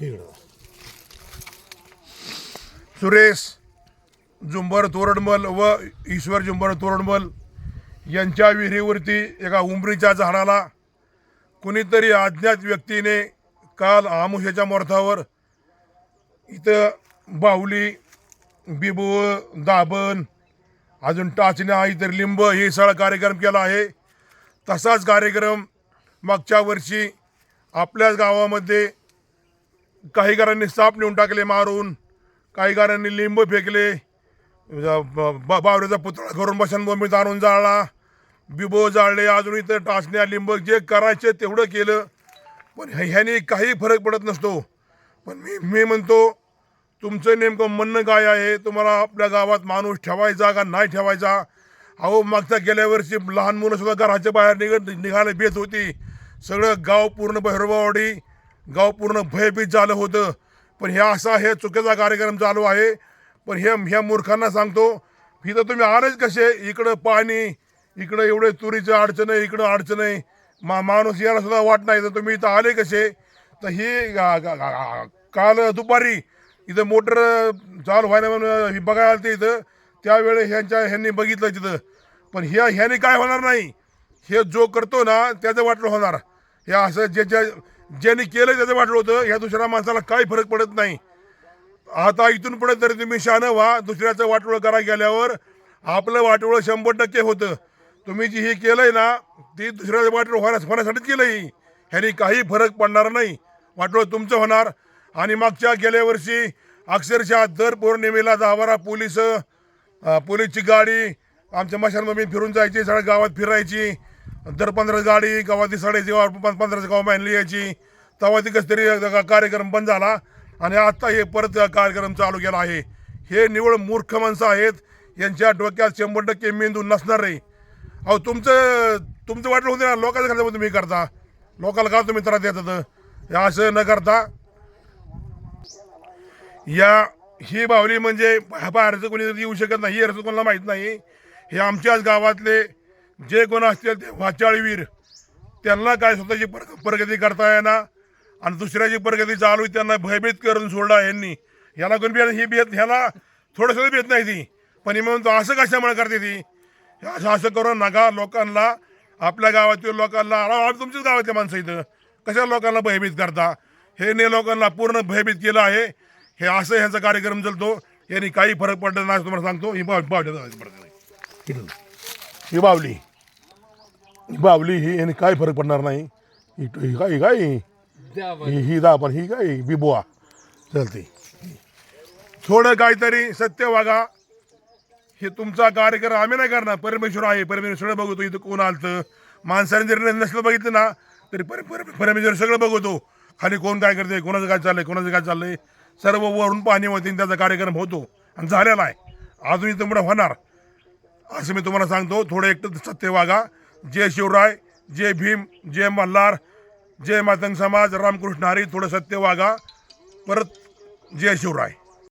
इकडं. सुरेश जुंबर तोरडमल व ईश्वर जुंबर तोरडमल यांच्या विहिरीवरती एका उंबरीच्या झाडाला कुणीतरी अज्ञात व्यक्तीने काल आमुष्याच्या मोर्थावर इथं बाहुली बिबोळ दाबण अजून टाचण्या इतर लिंब हे सगळा कार्यक्रम केला आहे. तसाच कार्यक्रम मागच्या वर्षी आपल्याच गावामध्ये काही घरांनी साप नेऊन टाकले मारून काही घरांनी लिंब फेकले. बा बावऱ्याचा पुतळा करून बसनभूमीत जाणून जाळला. बिबो जाळले अजून इतर टाचण्या लिंब जे करायचे तेवढं केलं. पण ह्याने काही फरक पडत नसतो. पण मी मी म्हणतो तुमचं नेमकं म्हणणं काय आहे? तुम्हाला आपल्या गावात माणूस ठेवायचा का नाही ठेवायचा? अहो मागच्या गेल्या वर्षी लहान मुलंसुद्धा घराच्या बाहेर निघ निघायला भेट होती. सगळं गाव पूर्ण भैरवावाडी. गाव पूर्ण भयभीत झालं होतं. पण हे असा हे चुकीचा कार्यक्रम चालू आहे. पण हे ह्या मूर्खांना सांगतो इथं तुम्ही आलेच कसे? इकडं पाणी इकडं एवढे तुरीचं अडचण आहे इकडं अडचण. आहे मा माणूस यायला सुद्धा वाट नाही. तर तुम्ही इथं आले कसे? तर हे काल दुपारी इथं मोटर चालू व्हायला म्हणून बघायला आलते इथं. त्यावेळेस ह्यांच्या ह्यांनी बघितलं तिथं. पण ह्या ह्याने काय होणार नाही? हे जो करतो ना त्याचं वाटलं होणार. हे असं ज्याच्या ज्यांनी केलं त्याचं वाटलं होतं ह्या दुसऱ्या माणसाला काही फरक पडत नाही. आता इथून पुढे तरी तुम्ही शहाणं व्हा दुसऱ्याचं वाटोळं करा गेल्यावर. आपलं वाटोळं शंभर टक्के होतं. तुम्ही जी हे केलंय ना ती दुसऱ्याचं वाटोळं होण्यास होण्यासाठीच केलंय ह्यानी काही फरक पडणार नाही. वाटोळं तुमचं होणार. आणि मागच्या गेल्या वर्षी अक्षरशः दर पौर्णिमेला दहा पोलीस पोलीस पोलीसची गाडी आमच्या मशानभूमीत फिरून जायची सगळ्या गावात फिरायची. दर पंधरा गाडी गावातली साडेची गाव पंधराच्या गाव बाहेर यायची तेव्हा ती कसं तरी कार्यक्रम बंद झाला आणि आत्ता हे परत कार्यक्रम चालू केला आहे. हे निवड मूर्ख माणसं आहेत. यांच्या डोक्यात शंभर टक्के मेंदू नसणार नाही अहो तुमचं तुमचं वाटलं होतं ना लोकांचं खाता तुम्ही करता. लोकांना का तुम्ही त्रास देतात? असं न करता. या ही बावली म्हणजे बाहेरचं कोणी येऊ शकत नाही हे कोणाला माहीत नाही. हे आमच्याच गावातले जे कोण असतील ते वाचाळवीर त्यांना काय स्वतःची पर प्रगती करता येणार आणि दुसऱ्याची प्रगती चालू त्यांना भयभीत करून सोडला यांनी याला कोण भेट ही भेट ह्याला थोडंसं भेट नाही ती पण मी म्हणतो असं कशामुळे करते ती हे असं असं करून नका लोकांना आपल्या गावातील लोकांना आम्ही तुमच्याच गावातल्या माणसं इथं कशा लोकांना भयभीत करता हे ने लोकांना पूर्ण भयभीत केलं आहे हे असं ह्यांचा कार्यक्रम चालतो यांनी काही फरक पडला नाही तुम्हाला सांगतो ही बाव बावली ही बावली बावली ही यांनी काय फरक पडणार नाही. ही ही काय ही काय? ही ही दा पण ही काय? बिबुआ चालते थोडं काहीतरी सत्य वागा. हे तुमचा कार्यक्रम आम्ही नाही करणार. परमेश्वर आहे. परमेश्वर सगळं बघतो इथं कोण आलतं. माणसाने जरी नसलं बघितलं ना तरी पर पर- परमेश्वर सगळं बघतो. खाली कोण काय करते कोणाचं काय चाललंय कोणाचं काय चाललंय? सर्व वरून पाणी होती त्याचा कार्यक्रम होतो आणि झालेला आहे. अजून इथं पुढे होणार. असं मी तुम्हाला सांगतो. थोडं एकटं सत्य वागा. जय शिवराय जय भीम जय मल्हार जय मातंग समाज रामकृष्ण हरी थोडं सत्य वागा. परत जय शिवराय.